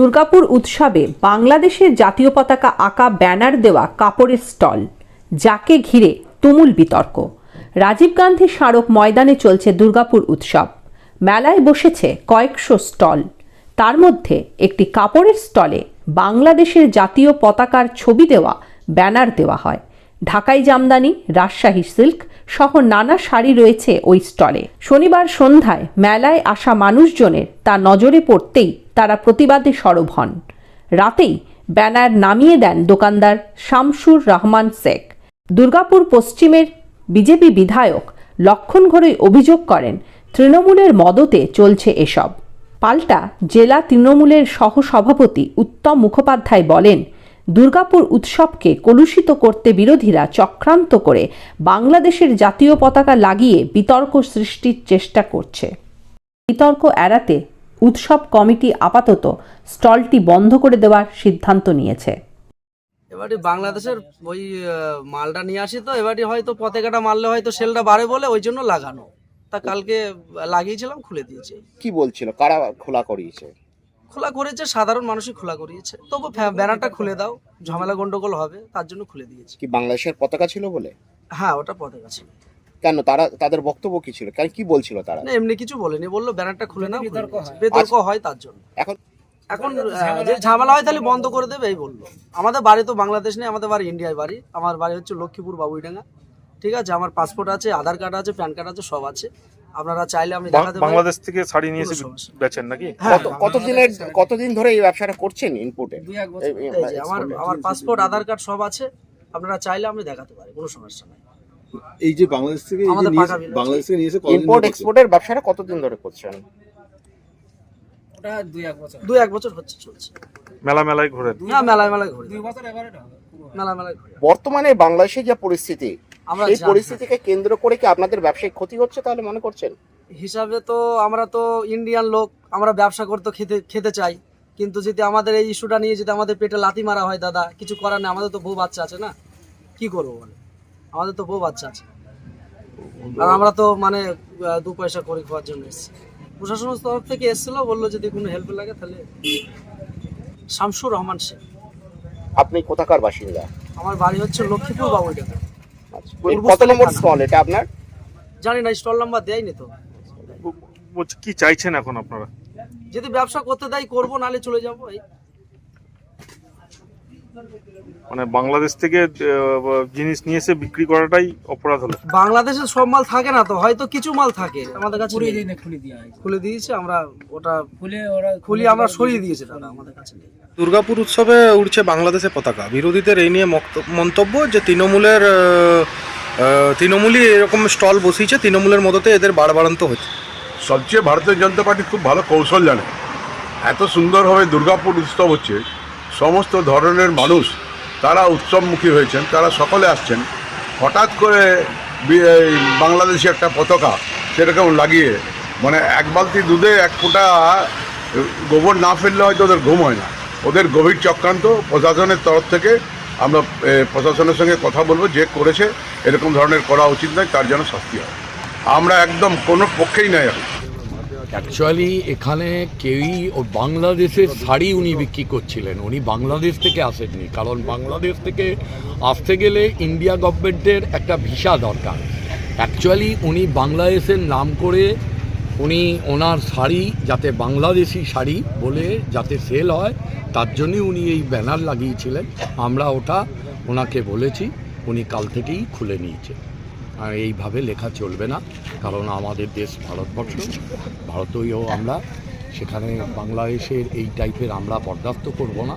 দুর্গাপুর উৎসবে বাংলাদেশের জাতীয় পতাকা আঁকা ব্যানার দেওয়া কাপড়ের স্টল, যাকে ঘিরে তুমুল বিতর্ক। রাজীব গান্ধী স্মারক ময়দানে চলছে দুর্গাপুর উৎসব। মেলায় বসেছে কয়েকশো স্টল। তার মধ্যে একটি কাপড়ের স্টলে বাংলাদেশের জাতীয় পতাকার ছবি দেওয়া, ব্যানার দেওয়া হয়। ঢাকাই জামদানি, রাজশাহী সিল্ক সহ নানা শাড়ি রয়েছে ওই স্টলে। শনিবার সন্ধ্যায় মেলায় আসা মানুষজনের তা নজরে পড়তেই তারা প্রতিবাদে সরব হন। রাতেই ব্যানার নামিয়ে দেন দোকানদার শামসুর রহমান শেখ। দুর্গাপুর পশ্চিমের বিজেপি বিধায়ক লক্ষণ ঘরুই অভিযোগ করেন, তৃণমূলের মদতে চলছে এসব। পাল্টা জেলা তৃণমূলের সহসভাপতি উত্তম মুখোপাধ্যায় বলেন দুর্গাপুর উৎসবকে কলুষিত করতে বিরোধীরা চক্রান্ত করে বাংলাদেশের জাতীয় পতাকা লাগিয়ে বিতর্ক সৃষ্টির চেষ্টা করছে। বিতর্ক এড়াতে উৎসব কমিটি আপাতত স্টলটি বন্ধ করে দেওয়ার সিদ্ধান্ত নিয়েছে। এবারে বাংলাদেশের ওই মালটা নিয়ে আসি তো এবারে হয়তো পতাকাটা মারলে হয়তো সেলটা বাড়ে বলে ওই জন্য লাগানো। তা কালকে লাগিয়েছিলাম খুলে দিয়েছে। কি বলছিল? কারা খোলা করিয়েছে? খোলা করেছে সাধারণ মানুষই খোলা করিয়েছে। তবু ব্যানারটা খুলে দাও ঝামেলা গন্ডগোল হবে তার জন্য খুলে দিয়েছে। কি বাংলাদেশের পতাকা ছিল বলে? হ্যাঁ ওটা পতাকা ছিল। কেন? তারা তাদের বক্তব্য কি ছিল? কেন কি বলছিল তারা? না এমনি কিছু বলেনি বলল ব্যানারটা খুলে নাও বিতর্ক হয়। হয় তার জন্য। এখন? এখন যে ঝামেলা হয় তাহলে বন্ধ করে দেবে এই বলল। আমাদের বাড়ি তো বাংলাদেশ নেই আমাদের বাড়ি ইন্ডিয়ায় বাড়ি। আমার বাড়ি হচ্ছে লক্ষ্মীপুর বাবুইডাঙ্গা। ঠিক আছে? আমার পাসপোর্ট আছে আধার কার্ড আছে প্যান কার্ড আছে সব আছে। আপনারা চাইলে আমি দেখাতে পারি। বাংলাদেশ থেকে শাড়ি নিয়ে এসে। বেচেন নাকি? হ্যাঁ, কত কতদিনের কতদিন ধরে এই ব্যবসাটা করছেন ইনপুটে আমার আমার পাসপোর্ট আধার কার্ড সব আছে। আপনারা চাইলে আমি দেখাতে পারি কোনো সমস্যা নাই। এই যে বাংলাদেশ থেকে বাংলাদেশ থেকে নিয়ে এসে ইম্পোর্ট ধরে করছেন? এক্সপোর্টের ব্যবসাটা কতদিন ধরে করছেন? দুই এক বছর। হচ্ছে চলছে। মেলা মেলায় ঘোরেন। না মেলায় মেলায় ঘুরি। মেলা মেলায় ঘুরি। বর্তমানে বাংলাদেশের যা পরিস্থিতি সেই। পরিস্থিতিকে কেন্দ্র করে কি আপনাদের ব্যবসায়িক ক্ষতি হচ্ছে তাহলে মনে করছেন? হিসাবে তো আমরা তো ইন্ডিয়ান লোক আমরা ব্যবসা করতে খেতে খেতে চাই। কিন্তু যদি আমাদের এই ইস্যুটা নিয়ে যদি আমাদের পেটে লাথি মারা হয় দাদা কিছু করার নেই আমাদের তো বউ বাচ্চা আছে না? কি করব বলে আমাদের তো বউ বাচ্চা আছে। আর আমরা তো মানে দু পয়সা করে খাওয়ার জন্য এসেছি। প্রশাসনের তরফ থেকে এসেছিল বলল যদি কোনো হেল্প লাগে তাহলে শামসুর রহমান শেখ আপনি কোথাকার বাসিন্দা? আমার বাড়ি হচ্ছে লক্ষ্মীপুর। পূর্ব কত নম্বর স্টল এটা আপনার? জানি না স্টল নাম্বার দেয়নি তো। বলছি কি চাইছেন এখন আপনারা? যদি ব্যবসা করতে দেয় করব নালে চলে যাব এই। মানে বাংলাদেশ থেকে জিনিস নিয়ে এসে বিক্রি করাটাই অপরাধ হলো। বাংলাদেশের সব মাল থাকে না তো? হয়তো কিছু মাল থাকে। আমাদের কাছে নেই। খুলে দিয়েছে আমরা ওটা খুলে আমরা সরিয়ে দিয়েছে দাদা আমাদের কাছে দুর্গাপুর উৎসবে উড়ছে বাংলাদেশের পতাকা। বিরোধীদের এই নিয়ে মন্তব্য যে তৃণমূলের তৃণমূলই এরকম স্টল বসিয়েছে তৃণমূলের মদতে এদের বাড়বাড়ন্ত হচ্ছে সবচেয়ে ভারতীয় জনতা পার্টি খুব ভালো কৌশল জানে। এত সুন্দরভাবে দুর্গাপুর উৎসব হচ্ছে সমস্ত ধরনের মানুষ তারা উৎসবমুখী হয়েছেন, তারা সকলে আসছেন। হঠাৎ করে বাংলাদেশি একটা পতাকা সেরকম লাগিয়ে মানে এক বালতি দুধে এক ফোঁটা গোবর না ফেললে হয়তো ওদের ঘুম হয় না। ওদের গভীর চক্রান্ত প্রশাসনের তরফ থেকে। আমরা প্রশাসনের সঙ্গে কথা বলব, যে করেছে, এরকম ধরনের করা উচিত নয়, তার যেন শাস্তি হয়। আমরা একদম কোনো পক্ষেই নাই এখন। অ্যাকচুয়ালি এখানে কেউই ও বাংলাদেশের শাড়ি উনি বিক্রি করছিলেন। উনি বাংলাদেশ থেকে আসেননি। কারণ বাংলাদেশ থেকে আসতে গেলে ইন্ডিয়া গভর্নমেন্টের একটা ভিসা দরকার। অ্যাকচুয়ালি উনি বাংলাদেশের নাম করে উনি ওনার শাড়ি, যাতে বাংলাদেশি শাড়ি বলে যাতে সেল হয়, তার জন্যই উনি এই ব্যানার লাগিয়েছিলেন। আমরা ওটা ওনাকে বলেছি। উনি কাল থেকেই খুলে নিয়েছে। আর এইভাবে লেখা চলবে না, কারণ আমাদের দেশ ভারতবর্ষ। ভারতীয় আমরা, সেখানে বাংলাদেশের এই টাইপের আমরা বরদাস্ত করব না।